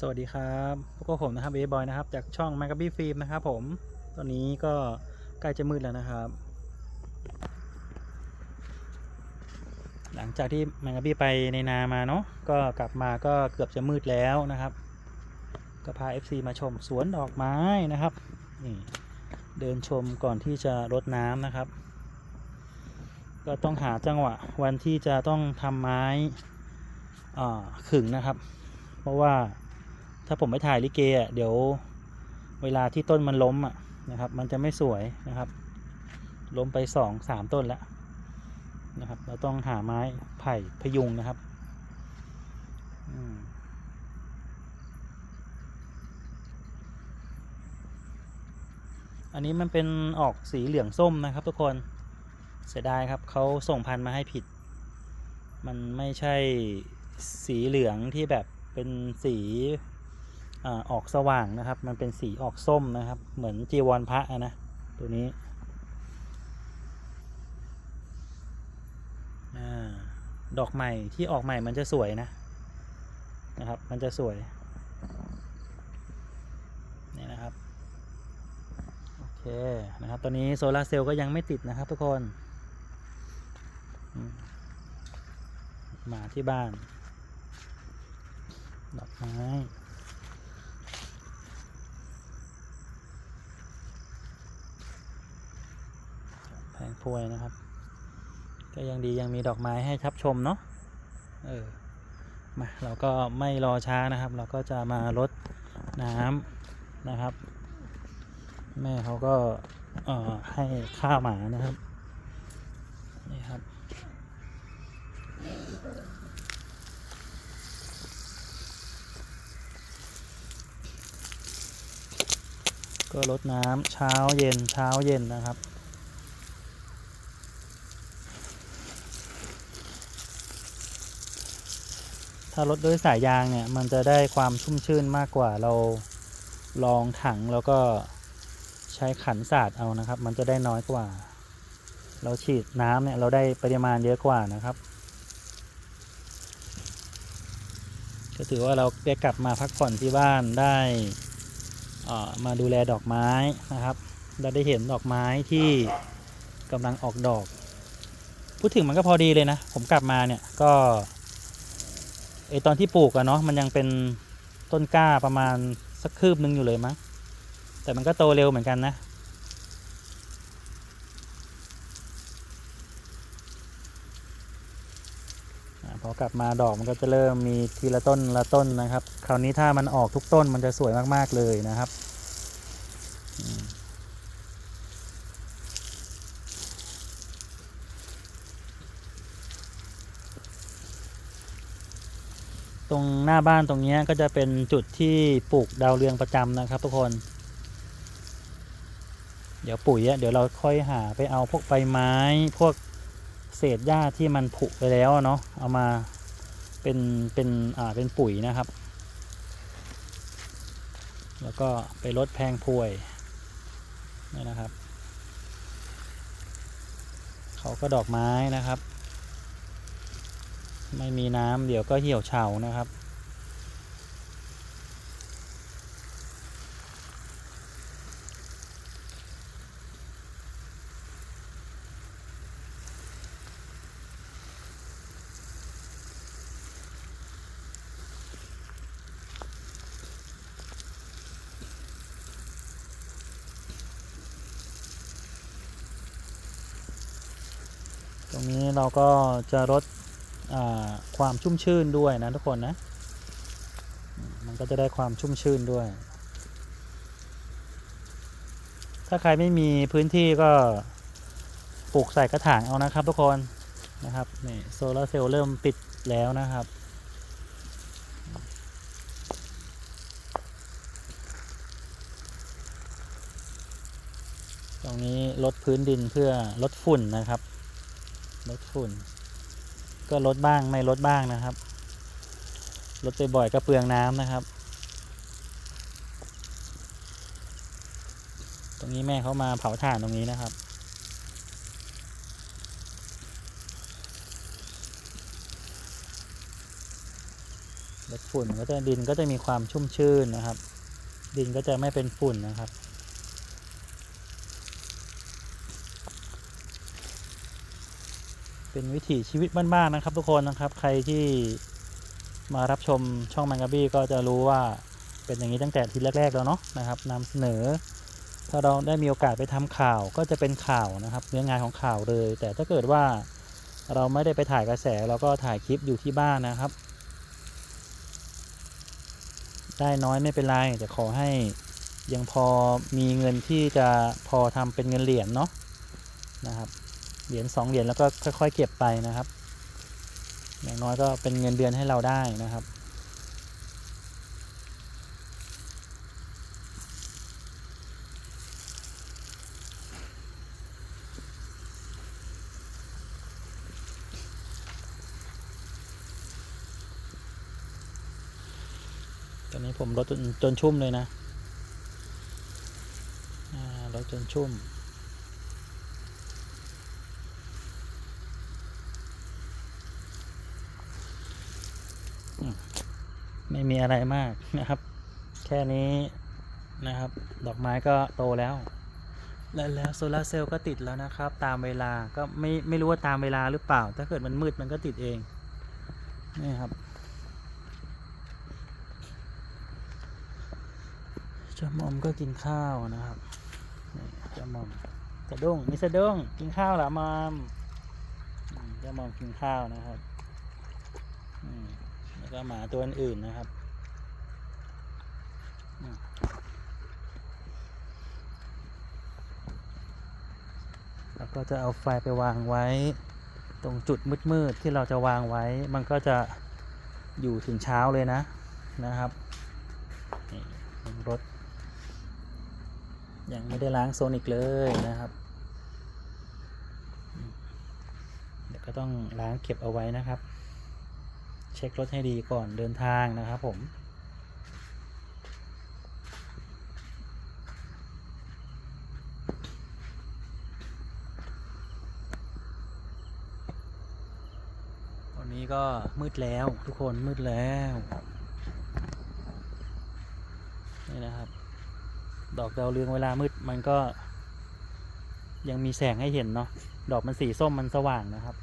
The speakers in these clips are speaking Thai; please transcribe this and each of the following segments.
สวัสดีครับพวกบผมนะครับเอบอยนะครับ จากช่อง m a g a b y Film นะครับผมตอนนี้ก็ใกล้จะมืดแล้วนะครับ หลังจากที่ m a g a b y ไปในนามาเนาะก็กลับมาก็เกือบจะมืดแล้วนะครับ ก็พา FC มาชมสวนดอกไม้นะครับนี่เดินชมก่อนที่จะรดน้ำนะครับ ก็ต้องหาจังหวะวันที่จะต้องทำไม้ขึงนะครับ เพราะว่า ถ้าผมไปถ่ายลิเกอะเดี๋ยวเวลาที่ต้นมันล้มอะนะครับ มันจะไม่สวยนะครับ ล้มไปสองสามต้นแล้วนะครับ เราต้องหาไม้ไผ่พยุงนะครับอันนี้มันเป็นออกสีเหลืองส้มนะครับ ทุกคนเสียดายครับเขาส่งพันธุ์มาให้ผิด มันไม่ใช่สีเหลืองที่แบบเป็นสี อออกสว่างนะครับ มันเป็นสีออกส้มนะครับ เหมือนจีวรพระอะนะ ตัวนี้ดอกใหม่ที่ออกใหม่มันจะสวยนะนะครับ มันจะสวยนี่นะครับโอเคนะครับตอนนี้โซลาร์เซลล์ก็ยังไม่ติดนะครับทุกคนมาที่บ้าน ดอกไม้แผง พวยนะครับ ก็ยังดียังมีดอกไม้ให้ทับชมเนาะเออมาเราก็ไม่รอช้านะครับ เราก็จะมารดน้ำนะครับ แม่เขาก็เอ่อให้ข้าวหมานะครับนี่ครับก็รดน้ำเช้าเย็นเช้าเย็นนะครับ ถ้ารดด้วยสายยางเนี่ยมันจะได้ความชุ่มชื่นมากกว่าเราลองถังแล้วก็ใช้ขันสาดเอานะครับ มันจะได้น้อยกว่า เราฉีดน้ำเนี่ยเราได้ปริมาณเยอะกว่านะครับก็ถือว่าเราได้กลับมาพักผ่อนที่บ้านได้อ่อมาดูแลดอกไม้นะครับ เราได้เห็นดอกไม้ที่กำลังออกดอก พูดถึงมันก็พอดีเลยนะ ผมกลับมาเนี่ยก็ อตอนที่ปลูกอะเนาะมันยังเป็นต้นกล้าประมาณสักคืบนึงอยู่เลยมั้งแต่มันก็โตเร็วเหมือนกันนะ พอกลับมาดอกมันก็จะเริ่มมีทีละต้นละต้นนะครับ คราวนี้ถ้ามันออกทุกต้นมันจะสวยมากๆเลยนะครับ รงหน้าบ้านตรงนี้ก็จะเป็นจุดที่ปลูกดาวเรืองประจำนะครับทุกคน เดี๋ยวปุ๋ยเดี๋ยวเราค่อยหาไปเอาพวกใบไม้ พวกเศษหญ้าที่มันผุไปแล้วเนาะเอามาเป็นเป็นอ่าเป็นปุ๋ยนะครับ แล้วก็ไปลดแพงพวยนี่นะครับ เขาก็ดอกไม้นะครับ ไม่มีน้ำเดี๋ยวก็เหี่ยวเฉานะครับ ตรงนี้เราก็จะลด ความชุ่มชื่นด้วยนะทุกคนนะมมันก็จะได้ความชุ่มชื่นด้วย ถ้าใครไม่มีพื้นที่ก็ปลูกใส่กระถางเอานะครับทุกคนนะครับนี่โซลาร์เซลล์เริ่มติดแล้วนะครับตรงนี้ลดพื้นดินเพื่อลดฝุ่นนะครับ ลดฝุ่น ก็ลดบ้างไม่ลดบ้างนะครับลดไปบ่อยก็เปลืองน้ำนะครับ ตรงนี้แม่เขามาเผาถ่านตรงนี้นะครับลดฝุ่นก็จะดินก็จะมีความชุ่มชื่นนะครับ ดินก็จะไม่เป็นฝุ่นนะครับ เป็นวิถีชีวิตบ้านๆนะครับ ทุกคนนะครับ ใครที่มารับชมช่องแมงกะบี้ก็จะรู้ว่าเป็นอย่างนี้ตั้งแต่ทีแรก ๆ แล้วเนาะนะครับนำเสนอ ถ้าเราได้มีโอกาสไปทำข่าวก็จะเป็นข่าวนะครับ เนื้องานของข่าวเลย แต่ถ้าเกิดว่าเราไม่ได้ไปถ่ายกระแสเราก็ถ่ายคลิปอยู่ที่บ้านนะครับ ได้น้อยไม่เป็นไรแต่ขอให้ยังพอมีเงินที่จะพอทำเป็นเงินเหรียญเนาะนะครับ เหรียญสองเหรียญแล้วก็ค่อย ๆ เก็บไปนะครับ อย่างน้อยก็เป็นเงินเดือนให้เราได้นะครับตอนนี้ผมลดจนจนชุ่มเลยนะลดจนชุ่ม ม่มีอะไรมากนะครับ แค่นี้นะครับ ดอกไม้ก็โตแล้ว และแล้วโซลาร์เซลล์ก็ติดแล้วนะครับ ตามเวลาก็ไม่ไม่รู้ว่าตามเวลาหรือเปล่า ถ้าเกิดมันมืดมันก็ติดเองนี่ครับจมอมก็กินข้าวนะครับนี่เจ้ามอมสะดุ้งมิสะดุ้งกินข้าวหรอมอมจมอมกินข้าวนะครับ ก็หมาตัวอื่นนะครับ แล้วก็จะเอาไฟไปวางไว้ตรงจุดมืดๆที่เราจะวางไว้ มันก็จะอยู่ถึงเช้าเลยนะนะครับนี่รถ ยังไม่ได้ล้างโซนิกเลยนะครับเดี๋ยวก็ต้องล้างเก็บเอาไว้นะครับ เช็ครถให้ดีก่อนเดินทางนะครับผม วันนี้ก็มืดแล้วทุกคนมืดแล้ว นี่นะครับ ดอกดาวเรืองเวลามืดมันก็ยังมีแสงให้เห็นเนาะ ดอกมันสีส้มมันสว่างนะครับ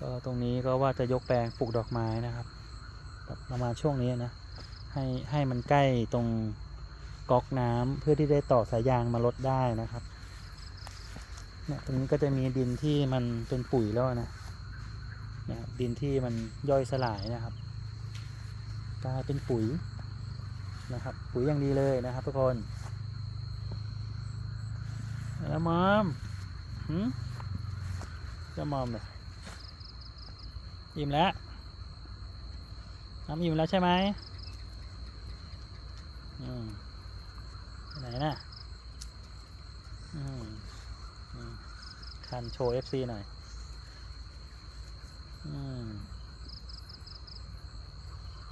ก็ตรง นี้ก็ว่าจะยกแปลงปลูกดอกไม้นะครับแบบประมาณช่วงนี้นะให้ให้มันใกล้ตรงก๊อกน้ำเพื่อที่ได้ต่อสายยางมาลดได้นะครับเนี่ยตรงนี้ก็จะมีดินที่มันเป็นปุ๋ยแล้วนะเนี่ยดินที่มันย่อยสลายนะครับกลายเป็นปุ๋ยนะครับ ปุ๋ยอย่างดีเลยนะครับ ทุกคนแล้วมอมหืมจะมอมเนี่ย อิ่มแล้ว น้ำอิ่มแล้วใช่ไหมอืมไหนน่ะอืมคันโชว์ FC หน่อย อืม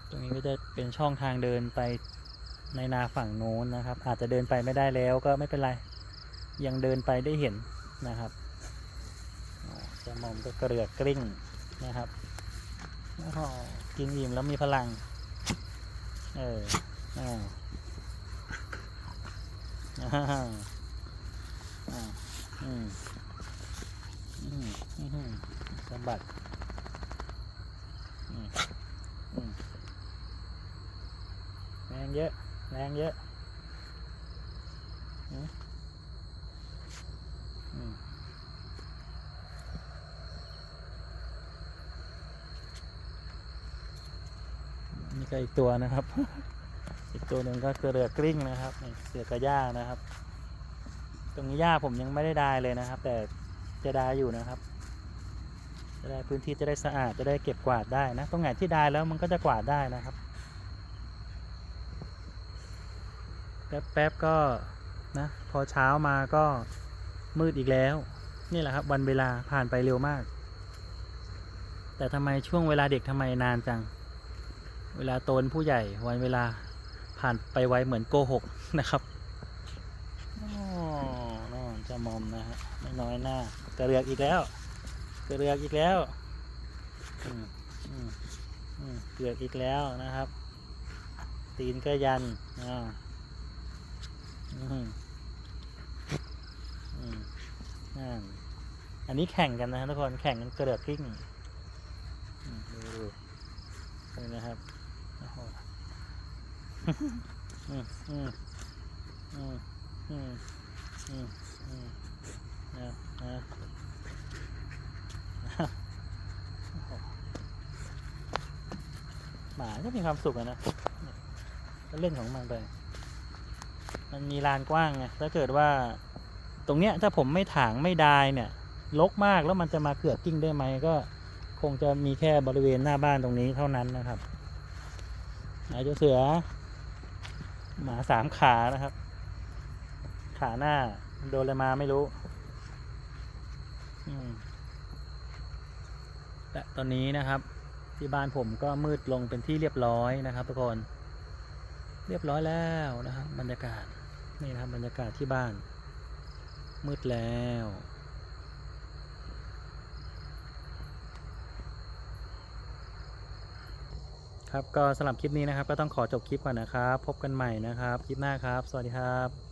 ตรงนี้ก็จะเป็นช่องทางเดินไปในนาฝั่งโน้นนะครับ อาจจะเดินไปไม่ได้แล้วก็ไม่เป็นไร ยังเดินไปได้เห็นนะครับจะมองก็เกลือกกลิ้งนะครับ กินอิ่มแล้วมีพลัง เอออ่าอ่าอ่าอืมอืมอืมอืมสมบัติแรงเยอะ แรงเยอะอืมอืม นี่ ก็อีกตัวนะครับ อีกตัวหนึ่งก็คือเรือกลิ้งนะครับเสือกระย่านะครับ ตรงนี้หญ้าผมยังไม่ได้ดายเลยนะครับ แต่จะดายอยู่นะครับ จะได้พื้นที่จะได้สะอาดจะได้เก็บกวาดได้นะ ตรงไหนที่ดายแล้วมันก็จะกวาดได้นะครับ แป๊บๆก็นะพอเช้ามาก็มืดอีกแล้ว นี่แหละครับ วันเวลาผ่านไปเร็วมาก แต่ทำไมช่วงเวลาเด็กทำไมนานจัง เวลาโตนผู้ใหญ่วันเวลาผ่านไปไวเหมือนโกหกนะครับอ้นอนจะมอมนะฮะไม่น้อยหน้ากระเรือกอีกแล้วกระเรือกอีกแล้วเกลือกอีกแล้วนะครับ ตีนก็ยันอ่าอันนี้แข่งกันนะทุกคนแข่งกันกระเดือกกิ้งดูดูนี่นะครับ หมาก็มีความสุขนะก็เล่นของมันไป มันมีลานกว้างไง ถ้าเกิดว่า ตรงเนี้ยถ้าผมไม่ถางไม่ดายเนี่ยลกมากแล้วมันจะมาเกือกกิ้งได้ไหมก็คงจะมีแค่บริเวณหน้าบ้านตรงนี้เท่านั้นนะครับไหนเจ้าเสือ หมาสามขานะครับ ขาหน้า โดนอะไรมาไม่รู้และตอนนี้นะครับ ที่บ้านผมก็มืดลงเป็นที่เรียบร้อยนะครับ ทุกคน เรียบร้อยแล้วนะครับบรรยากาศนี่นะครับบรรยากาศที่บ้าน มืดแล้ว ครับก็สำหรับคลิปนี้นะครับ ก็ต้องขอจบคลิปก่อนนะครับ พบกันใหม่นะครับ คลิปหน้าครับ สวัสดีครับ